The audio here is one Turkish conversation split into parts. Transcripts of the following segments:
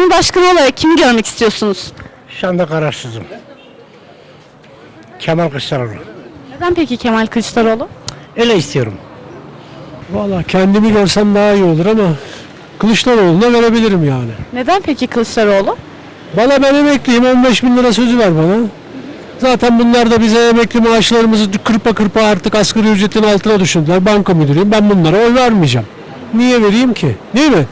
Cumhurbaşkanı olarak kimi görmek istiyorsunuz? Şu anda kararsızım. Kemal Kılıçdaroğlu. Neden peki Kemal Kılıçdaroğlu? Öyle istiyorum. Valla kendimi görsem daha iyi olur ama Kılıçdaroğlu'na verebilirim yani. Neden peki Kılıçdaroğlu? Valla ben emekliyim 15 bin lira sözü ver bana. Zaten bunlar da bize emekli maaşlarımızı kırpa kırpa artık asgari ücretin altına düşündüler. Banka müdürüyüm ben bunlara oy vermeyeceğim. Niye vereyim ki? Değil mi?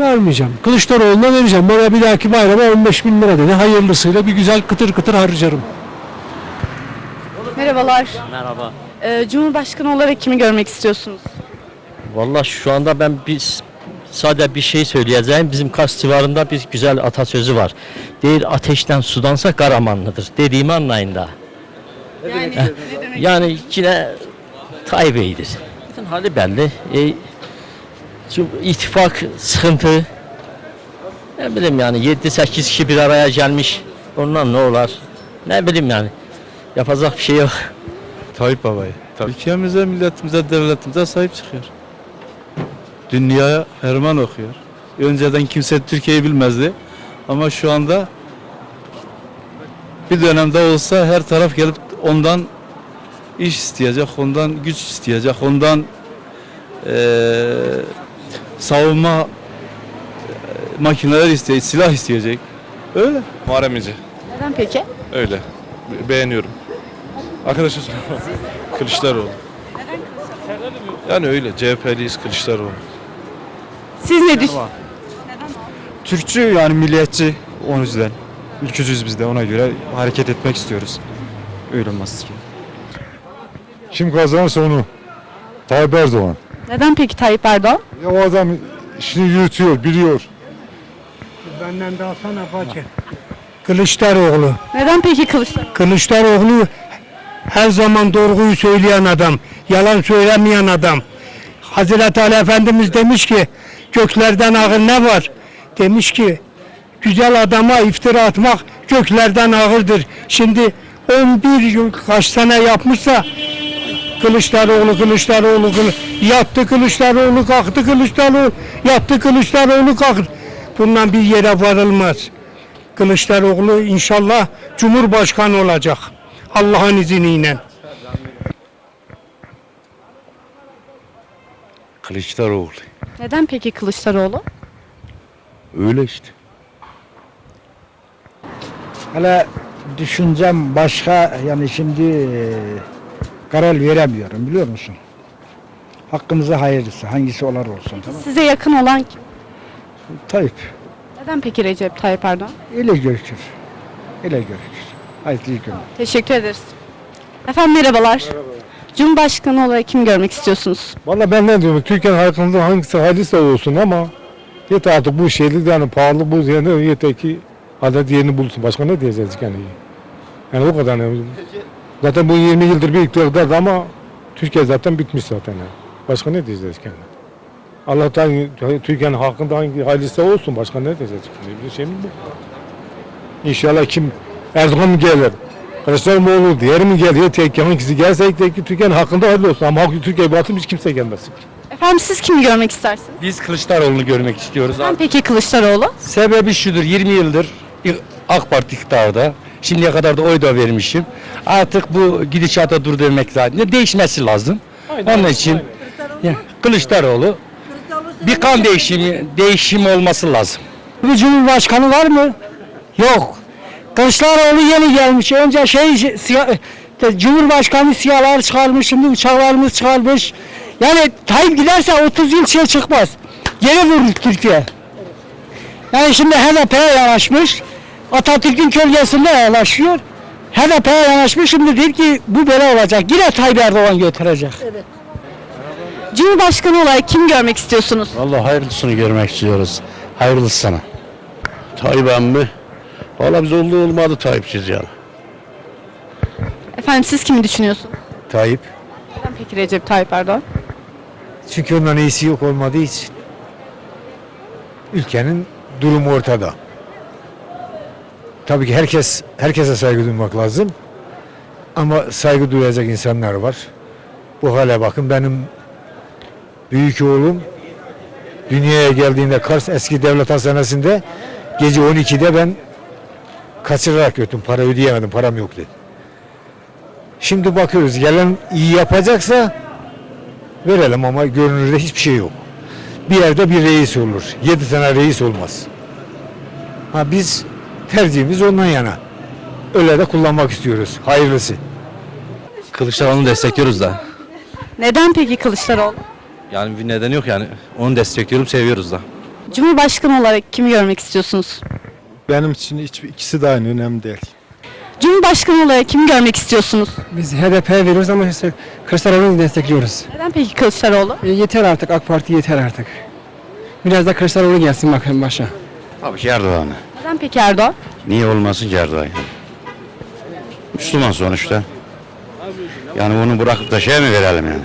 Vermeyeceğim. Kılıçdaroğlu'na vereceğim. Bana bir dahaki bayrama 15 bin lira dedi. Hayırlısıyla bir güzel kıtır kıtır harcarım. Merhabalar. Merhaba. Ee, Cumhurbaşkanı olarak kimi görmek istiyorsunuz? Vallahi şu anda ben biz sadece bir şey söyleyeceğim. Bizim Kars civarında bir güzel atasözü var. Değil ateşten sudansa karamanlıdır. Dediğimi anlayın da. Yani Yani yine Tayyip Bey'dir. Bütün hali belli. E, şu ittifak sıkıntı. Ne bileyim yani 7-8 kişi bir araya gelmiş. Ondan ne olur? Ne bileyim yani. Yapacak bir şey yok. Tayyip Baba'yı. Ülkemize, milletimize, devletimize sahip çıkıyor. Dünyaya herman okuyor. Önceden kimse Türkiye'yi bilmezdi. Ama şu anda bir dönemde olsa her taraf gelip ondan iş isteyecek, ondan güç isteyecek, ondan eee savunma eee, makineler isteyecek, silah isteyecek. Öyle. Muharrem İnce. neden peki? Öyle. Be- Beğeniyorum. Arkadaşlar Kılıçdaroğlu. Yani öyle. CHP'liyiz Kılıçdaroğlu. Siz ne düşünüyorsunuz? Türkçü yani milliyetçi o yüzden. Ülkücüyüz biz de ona göre hareket etmek istiyoruz. Öyle olmaz ki. Kim kazanırsa onu. Tayyip Erdoğan. Neden peki Tayyip Erdoğan? Ya o adam işini yürütüyor, biliyor. Benden de alsana bacı. Kılıçdaroğlu. Neden peki Kılıçdaroğlu? Kılıçdaroğlu her zaman doğruyu söyleyen adam. Yalan söylemeyen adam. Hazreti Ali Efendimiz demiş ki göklerden ağır ne var? Demiş ki güzel adama iftira atmak göklerden ağırdır. Şimdi 11 yıl kaç sene yapmışsa Kılıçdaroğlu, Kılıçdaroğlu, Kılı- yattı Kılıçdaroğlu, kalktı Kılıçdaroğlu, yattı Kılıçdaroğlu, kalktı. Bundan bir yere varılmaz. Kılıçdaroğlu inşallah Cumhurbaşkanı olacak. Allah'ın izniyle. Kılıçdaroğlu. Neden peki Kılıçdaroğlu? Öyle işte. Hala düşüncem başka yani şimdi e, karar veremiyorum biliyor musun? Hakkımıza hayırlısı hangisi olar olsun tamam Size yakın olan kim? Tayyip Neden peki Recep Tayyip Erdoğan? öyle görüşür. Öyle görüşür. Haydi iyi günler. Teşekkür ederiz. Efendim merhabalar. Cumhurbaşkanı olarak kimi görmek istiyorsunuz? Valla ben ne diyorum, Türkiye'nin halkında hangisi halise olsun ama yeter artık bu şeylik yani pahalı bu yani yeter ki adet yerini bulsun. Başka ne diyeceğiz yani? Yani o kadar. Yani. Zaten bu 20 yıldır bir iktidarda ama Türkiye zaten bitmiş zaten. Yani. Başka ne diyeceğiz yani? Allah'tan Türkiye'nin hakkında hangi halise olsun başka ne diyeceğiz? Yani bir şey mi bu? İnşallah kim Erdoğan mı gelir? Kılıçdaroğlu diğeri mi gelir? Ki hangisi gelse ki Türkiye'nin hakkında hayırlı olsun. Ama halkı Türkiye batım hiç kimse gelmesin. Efendim siz kimi görmek istersiniz? Biz Kılıçdaroğlu'nu görmek istiyoruz. Neden peki Kılıçdaroğlu? Sebebi şudur 20 yıldır AK Parti iktidarda. Şimdiye kadar da oy da vermişim. Artık bu gidişata dur demek lazım. Değişmesi lazım. Onun için ya, Kılıçdaroğlu bir kan değişimi değişimi olması lazım. Bir cumhurbaşkanı var mı? Yok. Kılıçdaroğlu yeni gelmiş. Önce şey siyah, de, Cumhurbaşkanı siyahlar çıkarmış, şimdi uçaklarımız çıkarmış. Yani Tayyip giderse 30 yıl şey çıkmaz. Geri vurur Türkiye. Yani şimdi HDP'ye yanaşmış. Atatürk'ün kölgesinde yanaşıyor. HDP'ye yanaşmış şimdi diyor ki bu böyle olacak. Yine Tayyip Erdoğan götürecek. Cumhurbaşkanı olarak kim görmek istiyorsunuz? Allah hayırlısını görmek istiyoruz. Hayırlısı sana. Tayyip emmi. Valla biz olduğu olmadı Tayyipçiz yani. Efendim siz kimi düşünüyorsunuz? Tayyip. Neden peki Recep Tayyip Erdoğan? Çünkü ondan iyisi yok olmadığı için. Ülkenin durumu ortada. Tabii ki herkes herkese saygı duymak lazım. Ama saygı duyacak insanlar var. Bu hale bakın benim büyük oğlum Dünyaya geldiğinde Kars eski devlet hastanesinde gece 12'de ben kaçırarak götürdüm. Para ödeyemedim. Param yoktu. Şimdi bakıyoruz gelen iyi yapacaksa verelim ama görünürde hiçbir şey yok. Bir yerde bir reis olur. Yedi tane reis olmaz. Ha biz tercihimiz ondan yana. Öyle de kullanmak istiyoruz. Hayırlısı. Kılıçdaroğlu'nu destekliyoruz da. Neden peki Kılıçdaroğlu? Yani bir nedeni yok yani. Onu destekliyorum, seviyoruz da. Cumhurbaşkanı olarak kimi görmek istiyorsunuz? Benim için hiç, ikisi de aynı önemli değil. Cumhurbaşkanı olarak kimi görmek istiyorsunuz? Biz HDP veriyoruz ama işte Kılıçdaroğlu'nu destekliyoruz. Neden peki Kılıçdaroğlu? E, yeter artık AK Parti yeter artık. Biraz da Kılıçdaroğlu gelsin bakın başa. Tabii ki Erdoğan'ı. Neden peki Erdoğan? Niye olmasın ki Erdoğan? Müslüman sonuçta. Yani onu bırakıp da şeye mi verelim yani?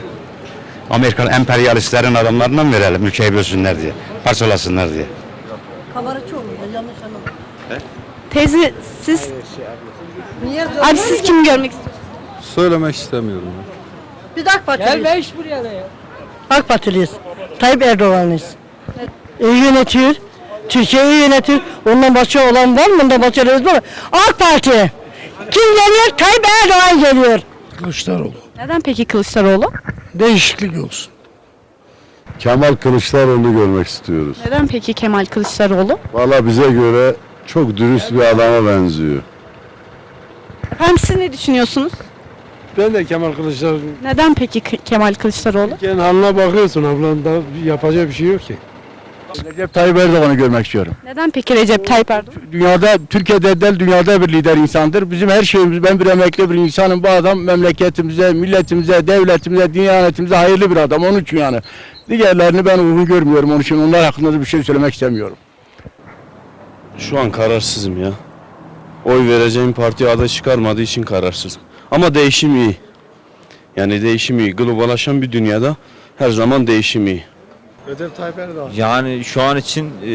Amerikan emperyalistlerin adamlarına mı verelim ülkeyi bölsünler diye, parçalasınlar diye. Teyze siz... Abi siz kimi görmek istiyorsunuz? Söylemek istemiyorum. Biz AK Partiliyiz. AK Partiliyiz. Tayyip Erdoğan'ız. İyi yönetiyor. Türkiye'yi yönetiyor. Ondan başka olan var mı? Ondan başka var mı? AK Parti. Kim geliyor? Tayyip Erdoğan geliyor. Kılıçdaroğlu. Neden peki Kılıçdaroğlu? Değişiklik olsun. Kemal Kılıçdaroğlu görmek istiyoruz. Neden peki Kemal Kılıçdaroğlu? Valla bize göre çok dürüst bir adama benziyor. Efendim siz ne düşünüyorsunuz? Ben de Kemal Kılıçdaroğlu. Neden peki K- Kemal Kılıçdaroğlu? Kendi haline bakıyorsun ablan da yapacağı bir şey yok ki. Recep Tayyip Erdoğan'ı görmek istiyorum. Neden peki Recep Tayyip Erdoğan? Dünyada, Türkiye'de değil dünyada bir lider insandır. Bizim her şeyimiz, ben bir emekli bir insanım. Bu adam memleketimize, milletimize, devletimize, diyanetimize hayırlı bir adam. Onun için yani. Diğerlerini ben uygun görmüyorum. Onun için onlar hakkında da bir şey söylemek istemiyorum. Şu an kararsızım ya. Oy vereceğim parti aday çıkarmadığı için kararsızım. Ama değişim iyi. Yani değişim iyi. Globalaşan bir dünyada her zaman değişim iyi. Recep Tayyip Erdoğan. Yani şu an için e,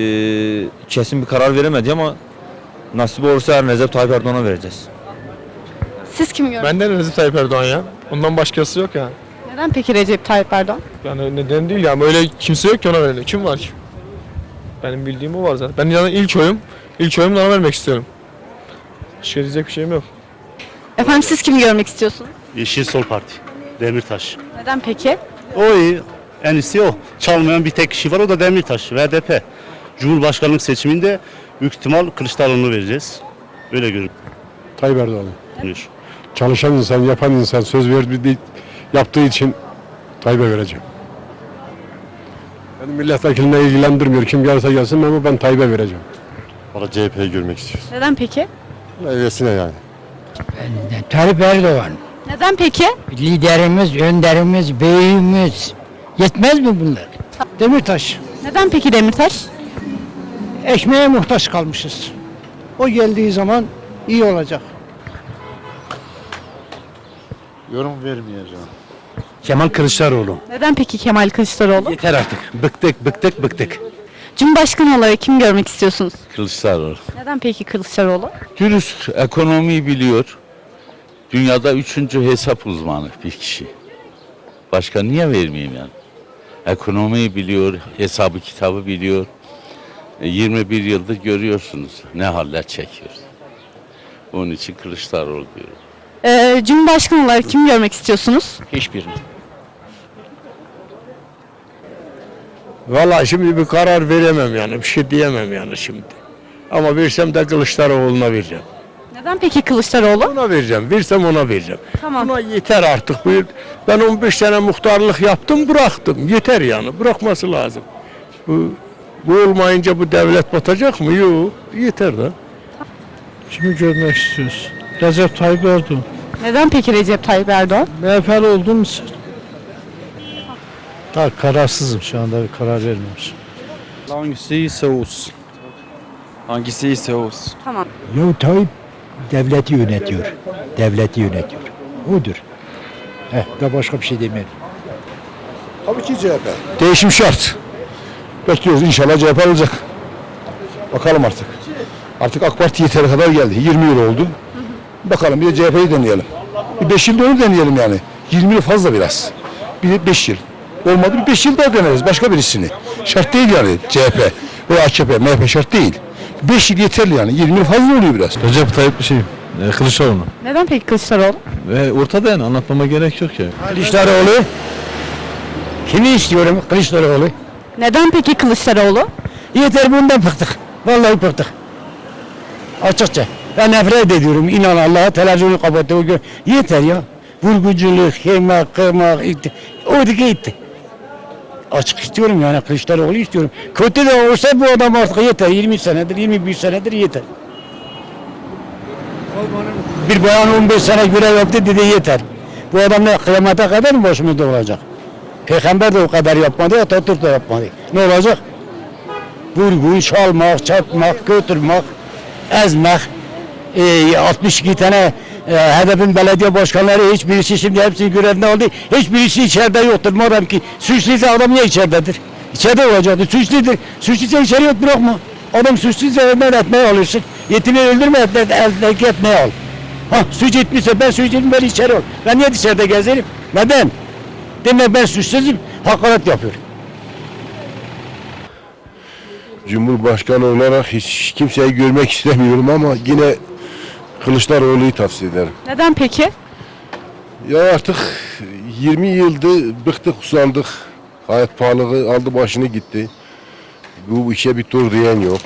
kesin bir karar veremedi ama nasip olursa her Recep Tayyip Erdoğan'a vereceğiz. Siz kimi görmek Benden Recep Tayyip Erdoğan ya. Ondan başkası yok yani. Neden peki Recep Tayyip Erdoğan? Yani neden değil ya. Öyle kimse yok ki ona verelim. Kim var ki? Benim bildiğim o var zaten. Ben yani ilk oyum, ilk oyumu da ona vermek istiyorum. Başka diyecek bir şeyim yok. Efendim siz kimi görmek istiyorsunuz? Yeşil Sol Parti. Demirtaş. Neden peki? O iyi. En iyisi o. Çalmayan bir tek kişi var o da Demirtaş. VDP. Cumhurbaşkanlık seçiminde büyük ihtimal Kılıçdaroğlu'nu vereceğiz. Öyle görünüyor. Tayyip Erdoğan. Çalışan insan, yapan insan söz verdiği yaptığı için Tayyip'e vereceğim. Beni milletvekiline ilgilendirmiyor. Kim gelirse gelsin ama ben Tayyip'e vereceğim. Valla CHP'yi görmek istiyoruz. Neden peki? Öylesine yani. Tayyip Erdoğan. Neden peki? Liderimiz, önderimiz, beyimiz. Yetmez mi bunlar? Demirtaş. Neden peki Demirtaş? Ekmeğe muhtaç kalmışız. O geldiği zaman iyi olacak. Yorum vermeyeceğim. Kemal Kılıçdaroğlu. Neden peki Kemal Kılıçdaroğlu? Yeter artık. Bıktık, bıktık, bıktık. Cumhurbaşkanı olarak kimi görmek istiyorsunuz? Kılıçdaroğlu. Neden peki Kılıçdaroğlu? Dürüst, ekonomiyi biliyor. Dünyada üçüncü hesap uzmanı bir kişi. Başka niye vermeyeyim yani? Ekonomiyi biliyor, hesabı kitabı biliyor. E, 21 yıldır görüyorsunuz ne haller çekiyor. Onun için Kılıçdaroğlu diyorum. Ee, Cumhurbaşkanı olarak kimi görmek istiyorsunuz? Hiçbirini. Vallahi şimdi bir karar veremem yani. Bir şey diyemem yani şimdi. Ama versem de Kılıçdaroğlu'na vereceğim. Neden peki Kılıçdaroğlu? Ona vereceğim. Versem ona vereceğim. Tamam. Buna yeter artık. Bu- Ben 15 sene muhtarlık yaptım bıraktım. Yeter yani. Bırakması lazım. Bu, bu olmayınca bu devlet batacak mı? Yok. Yeter de. Kimi görmek istiyoruz? Recep Tayyip Erdoğan. Neden peki Recep Tayyip Erdoğan? MHP'li oldum Daha kararsızım şu anda bir karar vermemişim. Hangisi ise olsun. Hangisi ise olsun. Tamam. Ya Tayyip devleti yönetiyor. Devleti yönetiyor. Odur. Heh, da başka bir şey demiyorum. Tabii ki CHP. Değişim şart. Bekliyoruz inşallah CHP olacak. Bakalım artık. Artık AK Parti yeteri kadar geldi. 20 yıl oldu. Bakalım bir de CHP'yi deneyelim. Bir 5 yılda onu deneyelim yani. 20 yıl fazla biraz. Bir de 5 yıl. Olmadı bir 5 yıl daha deneriz başka birisini. Şart değil yani CHP ve AKP, MHP şart değil. 5 yıl yeterli yani 20 yıl fazla oluyor biraz. Recep Tayyip şey, Kılıçdaroğlu. Neden peki Kılıçdaroğlu? Ve ortada yani anlatmama gerek yok ya. Kılıçdaroğlu. Kimi istiyorum? Kılıçdaroğlu. Neden peki Kılıçdaroğlu? Yeter bundan bıktık. Vallahi bıktık. Açıkça. Ben nefret ediyorum. İnan Allah'a televizyonu gö- Yeter ya. Vurguculuk, yemek, kırmak, itti. O gitti. Açık istiyorum yani Kılıçdaroğlu istiyorum. Kötü de olsa bu adam artık yeter. 20 senedir, 21 senedir yeter. Bir bayan 15 sene görev yaptı dedi yeter. Bu adam ne kıyamete kadar mı başımızda olacak? Peygamber de o kadar yapmadı, Atatürk de yapmadı. Ne olacak? vurgun, çalmak, çatmak, götürmek, ezmek. E, 62 tane e, HDP'nin belediye başkanları hiçbirisi şimdi hepsini görevinde aldı. Hiçbirisi içeride yoktur. Madem ki suçluysa adam niye içeridedir? İçeride olacaktır. Suçludur. Suçluysa içeri yok bırakma. Adam suçluysa elinden etmeye alırsın. Yetimi öldürme etmeye, etmeye al. Ha suç etmişse ben suç ettim ben içeri ol. Ben niye dışarıda gezerim? Neden? Demek ben suçsuzum. Hakaret yapıyorum. Cumhurbaşkanı olarak hiç kimseyi görmek istemiyorum ama yine Kılıçdaroğlu'yu tavsiye ederim. Neden peki? Ya artık 20 yıldır bıktık usandık. Hayat pahalılığı aldı başını gitti. Bu işe bir dur diyen yok.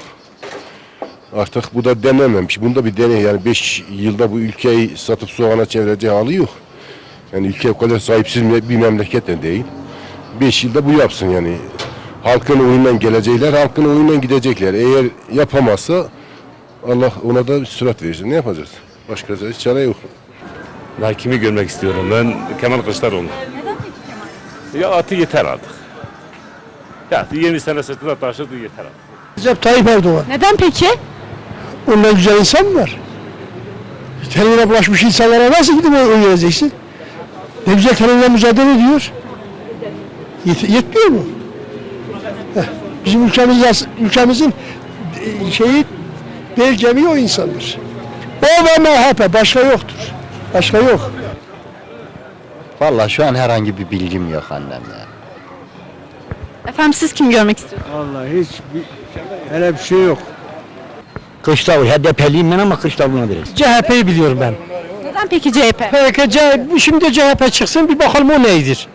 Artık bu da denememiş. Bunda bir deney yani 5 yılda bu ülkeyi satıp soğana çevirecek hali yok. Yani ülke o kadar sahipsiz bir memleket de değil. 5 yılda bu yapsın yani. Halkın oyundan gelecekler, halkın oyundan gidecekler. Eğer yapamazsa Allah ona da sürat versin. Ne yapacağız? Başka çare yok. Ben kimi görmek istiyorum? Ben Kemal Kılıçdaroğlu. Ya atı yeter artık. Ya 20 sene sırtına taşıdı yeter artık. Recep Tayyip Erdoğan. Neden peki? Ondan güzel insan mı var? Teröre bulaşmış insanlara nasıl gidip oy vereceksin? Ne güzel terörle mücadele ediyor. Yet- yetmiyor mu? Heh, Bizim ülkemiz, ülkemizin e, şeyi bel kemiği o insandır. O ve MHP başka yoktur. Başka yok. Vallahi şu an herhangi bir bilgim yok annem ya. Efendim siz kim görmek istiyorsunuz? Vallahi hiç hele bir şey yok. Kılıçdaroğlu HDP'liyim ben ama Kılıçdaroğlu'na veririz. CHP'yi biliyorum ben. Neden peki CHP? Peki, C- şimdi CHP çıksın bir bakalım o neydir.